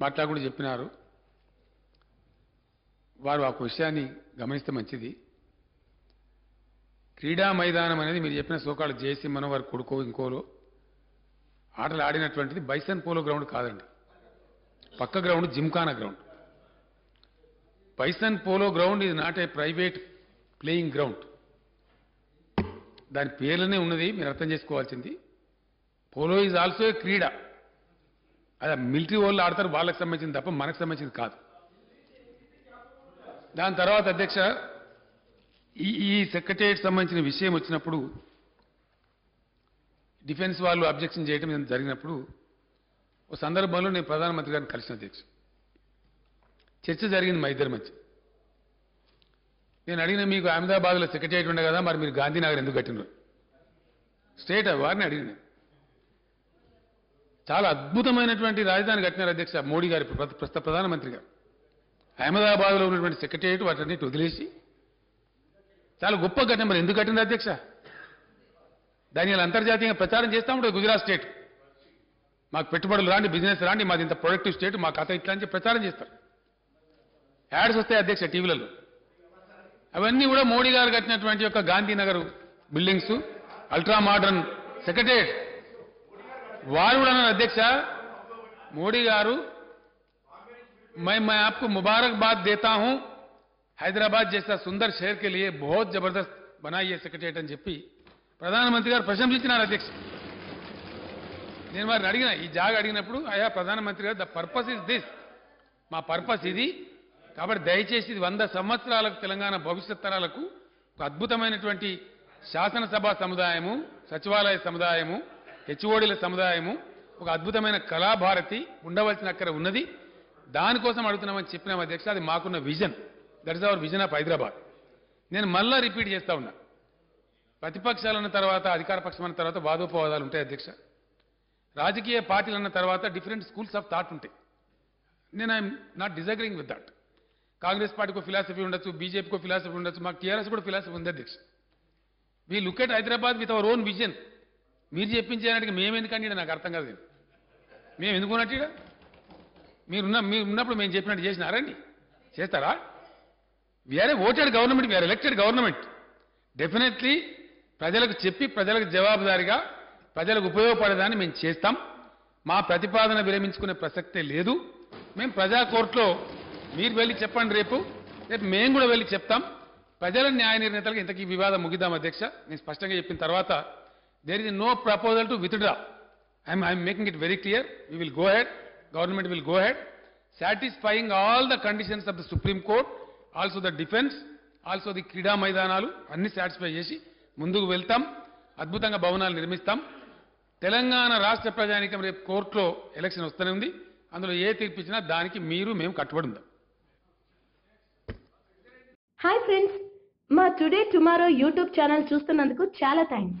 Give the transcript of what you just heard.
మాట్లా కూడా చెప్పినారు. వారు ఆ విషయాన్ని గమనిస్తే మంచిది. క్రీడా మైదానం అనేది మీరు చెప్పిన సోకాళ్ళు జేసీ మనం వారి కొడుకో ఇంకోలో ఆటలు ఆడినటువంటిది బైసన్ పోలో గ్రౌండ్ కాదండి. పక్క ground Gymkhana ground. Bison polo ground ఇది not a private playing ground. దాని పేర్లనే ఉన్నది మీరు అర్థం చేసుకోవాల్సింది. పోలో ఈజ్ ఆల్సో ఏ క్రీడ. అది మిలిటరీ వాళ్ళు ఆడతారు వాళ్ళకి సంబంధించింది తప్ప మనకు సంబంధించింది కాదు. దాని తర్వాత అధ్యక్ష ఈ ఈ సెక్రటరియట్ సంబంధించిన విషయం వచ్చినప్పుడు డిఫెన్స్ వాళ్ళు అబ్జెక్షన్ చేయడం జరిగినప్పుడు ఓ సందర్భంలో నేను ప్రధానమంత్రి గారిని కలిసిన అధ్యక్ష. చర్చ జరిగింది మా ఇద్దరి మధ్య. నేను అడిగిన మీకు అహ్మదాబాద్లో సెక్రటరియట్ ఉండే కదా మరి మీరు గాంధీనగర్ ఎందుకు కట్టినారు స్టేట్ వారిని అడిగిన చాలా అద్భుతమైనటువంటి రాజధాని కట్టినారు అధ్యక్ష మోడీ గారి ప్ర- ప్రస్తుత ప్రధానమంత్రి గారు అహ్మదాబాద్లో ఉన్నటువంటి సెక్రటేరియట్ వాటన్నిటి వదిలేసి చాలా గొప్ప ఘటన మరి ఎందుకు కట్టింది అధ్యక్ష? దాని ఇలా అంతర్జాతీయంగా ప్రచారం చేస్తా ఉంటుంది గుజరాత్ స్టేట్. మాకు పెట్టుబడులు రాండి బిజినెస్ రాండి మాది ఇంత ప్రొడక్టివ్ స్టేట్ మా కథ ఇట్లా అని ప్రచారం చేస్తారు. యాడ్స్ వస్తాయి అధ్యక్ష టీవీలలో. అవన్నీ కూడా మోడీ గారు కట్టినటువంటి యొక్క Gandhinagar buildings ultra modern secretariat. వారు కూడా అన్నారు అధ్యక్ష మోడీ గారు मैं मैं आपको मुबारकबाद देता हूं హైదరాబాద్ జైసా సుందర్ షేర్ కే లియే బహుత్ జబర్దస్త్ బనాయి సెక్రటరియట్ అని చెప్పి ప్రధానమంత్రి గారు ప్రశంసించినారు అధ్యక్ష నేను వారిని అడిగిన ఈ జాగా అడిగినప్పుడు అయ్యా ప్రధానమంత్రి గారు ద పర్పస్ ఇస్ దిస్ మా పర్పస్ ఇది కాబట్టి దయచేసి ఇది వంద సంవత్సరాలకు తెలంగాణ భవిష్యత్ తరాలకు ఒక అద్భుతమైనటువంటి శాసనసభ సముదాయము సచివాలయ సముదాయము హెచ్ఓడిల సముదాయము ఒక అద్భుతమైన కళాభారతి ఉండవలసిన అక్కడ ఉన్నది. దానికోసం అడుగుతున్నామని చెప్పినాం అధ్యక్ష అది మాకున్న vision. That is our vision of Hyderabad. నేను మళ్ళా రిపీట్ చేస్తా ఉన్నా. ప్రతిపక్షాలు అన్న తర్వాత అధికార పక్షం అన్న తర్వాత వాదోపవాదాలు ఉంటాయి అధ్యక్ష. రాజకీయ పార్టీలు అన్న తర్వాత డిఫరెంట్ స్కూల్స్ ఆఫ్ థాట్ ఉంటాయి. నేను I'm not disagreeing with that Congress పార్టీకో philosophy ఉండొచ్చు బీజేపీకి ఫిలాసఫీ ఉండొచ్చు మాకు టీఆర్ఎస్ కూడా ఫిలాసఫీ ఉంది అధ్యక్ష. We look at Hyderabad with our own vision మీరు చెప్పించేదానికి మేము ఎందుకండి నాకు అర్థం కాదు మేము ఎందుకు ఉన్నట్టు మీరున్న మీరు ఉన్నప్పుడు మేము చెప్పినట్టు చేసినారండి చేస్తారా? We are voted government we are elected government definitely ప్రజలకు చెప్పి ప్రజలకు జవాబుదారిగా ప్రజలకు ఉపయోగపడేదాన్ని మేము చేస్తాం. మా ప్రతిపాదన విరమించుకునే ప్రసక్తే లేదు. మేము ప్రజా కోర్టులో మీరు వెళ్ళి చెప్పండి రేపు. రేపు మేము కూడా వెళ్ళి చెప్తాం. ప్రజల న్యాయ నిర్ణేతలకు ఇంతకీ వివాదం ముగిద్దాం అధ్యక్ష. నేను స్పష్టంగా చెప్పిన తర్వాత there is no proposal to withdraw I'm I'm making it very clear we will go ahead government will go ahead satisfying all the conditions of the supreme court also the defence also the క్రీడా మైదానాలు అన్ని satisfy చేసి ముందుకు వెళ్తాం. అద్భుతంగా భవనాలు నిర్మిస్తాం. తెలంగాణ రాష్ట్ర ప్రజానికం రేపు కోర్టులో ఎలక్షన్ వస్తూనే ఉంది. అందులో ఏ తీర్పిచ్చినా దానికి మీరు మేము కట్టుబడి ఉందాం. హాయ్ ఫ్రెండ్స్ మా టుడే టుమారో యూట్యూబ్ ఛానల్ చూస్తున్నందుకు చాలా థ్యాంక్స్